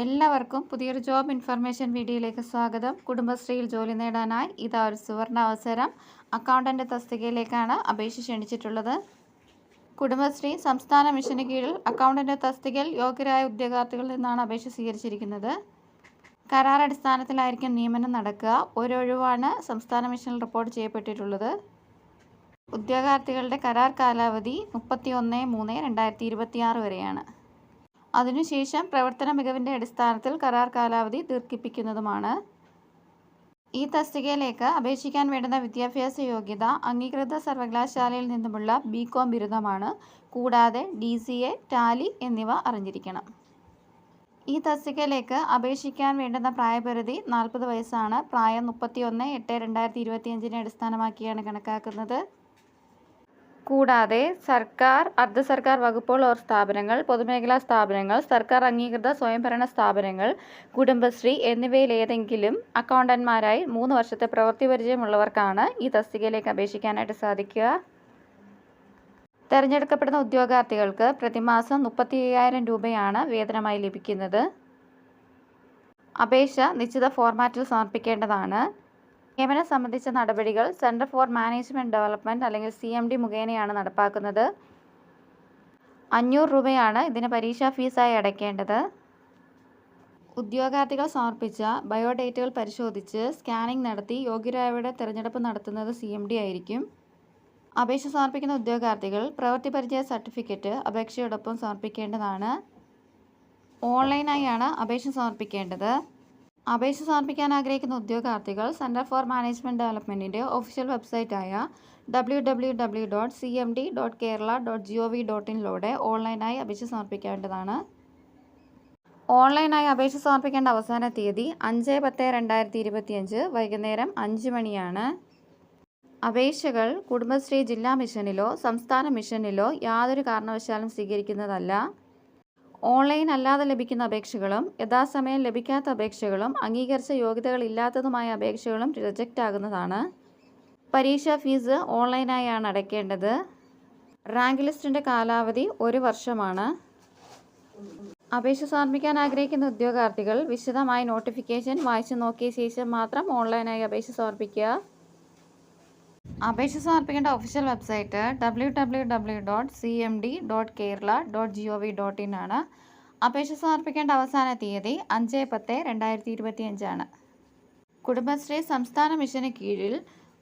എല്ലാവർക്കും പുതിയൊരു job information വീഡിയോയിലേക്ക് സ്വാഗതം. കുടുംബശ്രീയിൽ ജോലി നേടാനായി ഇതാ ഒരു സുവർണ അവസരം അക്കൗണ്ടന്റ് തസ്തികയിലേക്കാണ് അപേക്ഷ ക്ഷണിച്ചിട്ടുള്ളത്. കുടുംബശ്രീ സംസ്ഥാന മിഷന് കീഴിൽ അക്കൗണ്ടന്റ് തസ്തികയിൽ യോഗ്യരായ ഉദ്യോഗാർത്ഥികളിൽ നിന്നാണ് അപേക്ഷ സ്വീകരിച്ചിരിക്കുന്നത്. കരാർ അടിസ്ഥാനത്തിലായിരിക്കും നിയമനം നടക്കുക. ഒരൊഴിവാണ് സംസ്ഥാന മിഷനിൽ റിപ്പോർട്ട് ചെയ്യപ്പെട്ടിട്ടുള്ളത്. ഉദ്യോഗാർത്ഥികളുടെ കരാർ കാലാവധി മുപ്പത്തി ഒന്ന് മൂന്ന് രണ്ടായിരത്തി ഇരുപത്തിയാറ് വരെയാണ്. അതിനുശേഷം പ്രവർത്തന മികവിന്റെ അടിസ്ഥാനത്തിൽ കരാർ കാലാവധി ദീർഘിപ്പിക്കുന്നതുമാണ്. ഈ തസ്തികയിലേക്ക് അപേക്ഷിക്കാൻ വേണ്ടുന്ന വിദ്യാഭ്യാസ യോഗ്യത അംഗീകൃത സർവകലാശാലയിൽ നിന്നുമുള്ള ബി കോം ബിരുദമാണ് കൂടാതെ ഡി സി എ ടാലി എന്നിവ അറിഞ്ഞിരിക്കണം. ഈ തസ്തികയിലേക്ക് അപേക്ഷിക്കാൻ വേണ്ടുന്ന പ്രായപരിധി നാൽപ്പത് വയസ്സാണ്. പ്രായം മുപ്പത്തി ഒന്ന് എട്ട് രണ്ടായിരത്തി ഇരുപത്തിയഞ്ചിനെ അടിസ്ഥാനമാക്കിയാണ് കണക്കാക്കുന്നത്. കൂടാതെ സർക്കാർ അർദ്ധ സർക്കാർ വകുപ്പുകൾ ഓർ സ്ഥാപനങ്ങൾ പൊതുമേഖലാ സ്ഥാപനങ്ങൾ സർക്കാർ അംഗീകൃത സ്വയംഭരണ സ്ഥാപനങ്ങൾ കുടുംബശ്രീ എന്നിവയിലേതെങ്കിലും അക്കൗണ്ടന്മാരായി മൂന്ന് വർഷത്തെ പ്രവൃത്തി പരിചയമുള്ളവർക്കാണ് ഈ തസ്തികയിലേക്ക് അപേക്ഷിക്കാനായിട്ട് സാധിക്കുക. തിരഞ്ഞെടുക്കപ്പെടുന്ന ഉദ്യോഗാർത്ഥികൾക്ക് പ്രതിമാസം മുപ്പത്തി അയ്യായിരം രൂപയാണ് വേതനമായി ലഭിക്കുന്നത്. അപേക്ഷ നിശ്ചിത ഫോർമാറ്റിൽ സമർപ്പിക്കേണ്ടതാണ്. നിയമനം സംബന്ധിച്ച നടപടികൾ സെന്റർ ഫോർ മാനേജ്മെന്റ് ഡെവലപ്മെന്റ് അല്ലെങ്കിൽ സി എം ഡി മുഖേനയാണ് നടപ്പാക്കുന്നത്. അഞ്ഞൂറ് രൂപയാണ് ഇതിന് പരീക്ഷാ ഫീസായി അടയ്ക്കേണ്ടത്. ഉദ്യോഗാർത്ഥികൾ സമർപ്പിച്ച ബയോഡേറ്റകൾ പരിശോധിച്ച് സ്കാനിംഗ് നടത്തി യോഗ്യരായവരുടെ തിരഞ്ഞെടുപ്പ് നടത്തുന്നത് സി എം ഡി ആയിരിക്കും. അപേക്ഷ സമർപ്പിക്കുന്ന ഉദ്യോഗാർത്ഥികൾ പ്രവൃത്തി പരിചയ സർട്ടിഫിക്കറ്റ് അപേക്ഷയോടൊപ്പം സമർപ്പിക്കേണ്ടതാണ്. ഓൺലൈനായാണ് അപേക്ഷ സമർപ്പിക്കേണ്ടത്. അപേക്ഷ സമർപ്പിക്കാൻ ആഗ്രഹിക്കുന്ന ഉദ്യോഗാർത്ഥികൾ സെന്റർ ഫോർ മാനേജ്മെന്റ് ഡെവലപ്മെന്റിന്റെ official വെബ്സൈറ്റായ W W W dot C M D dot Kerala dot G O V dot ഇനിലൂടെ ഓൺലൈനായി അപേക്ഷ സമർപ്പിക്കേണ്ടതാണ്. ഓൺലൈനായി അപേക്ഷ സമർപ്പിക്കേണ്ട അവസാന തീയതി അഞ്ച് പത്ത് രണ്ടായിരത്തി ഇരുപത്തിയഞ്ച് വൈകുന്നേരം അഞ്ച് മണിയാണ്. അപേക്ഷകൾ കുടുംബശ്രീ ജില്ലാ മിഷനിലോ സംസ്ഥാന മിഷനിലോ യാതൊരു കാരണവശാലും സ്വീകരിക്കുന്നതല്ല. ഓൺലൈൻ അല്ലാതെ ലഭിക്കുന്ന അപേക്ഷകളും യഥാസമയം ലഭിക്കാത്ത അപേക്ഷകളും അംഗീകരിച്ച യോഗ്യതകളില്ലാത്തതുമായ അപേക്ഷകളും റിജക്റ്റ് ആകുന്നതാണ്. പരീക്ഷാ ഫീസ് ഓൺലൈനായാണ് അടയ്ക്കേണ്ടത്. റാങ്ക് ലിസ്റ്റിന്റെ കാലാവധി ഒരു വർഷമാണ്. അപേക്ഷ സമർപ്പിക്കാൻ ആഗ്രഹിക്കുന്ന ഉദ്യോഗാർത്ഥികൾ വിശദമായി നോട്ടിഫിക്കേഷൻ വായിച്ചു നോക്കിയ ശേഷം മാത്രം ഓൺലൈനായി അപേക്ഷ സമർപ്പിക്കുക. അപേക്ഷ സമർപ്പിക്കേണ്ട official website W W W dot C M D dot Kerala dot G O V dot in ആണ്. അപേക്ഷ സമർപ്പിക്കേണ്ട അവസാന തീയതി അഞ്ച് പത്ത് രണ്ടായിരത്തി ഇരുപത്തി അഞ്ചാണ് കുടുംബശ്രീ സംസ്ഥാന മിഷന് കീഴിൽ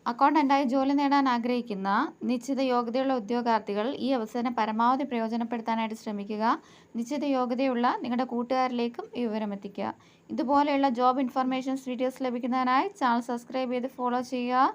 അക്കൗണ്ടന്റായി ജോലി നേടാൻ ആഗ്രഹിക്കുന്ന നിശ്ചിത യോഗ്യതയുള്ള ഉദ്യോഗാർത്ഥികൾ ഈ അവസരം പരമാവധി പ്രയോജനപ്പെടുത്താനായിട്ട് ശ്രമിക്കുക. നിശ്ചിത യോഗ്യതയുള്ള നിങ്ങളുടെ കൂട്ടുകാരിലേക്കും ഈ വിവരം എത്തിക്കുക. ഇതുപോലെയുള്ള ജോബ് ഇൻഫർമേഷൻസ് വീഡിയോസ് ലഭിക്കുന്നതിനായി ചാനൽ സബ്സ്ക്രൈബ് ചെയ്ത് ഫോളോ ചെയ്യുക.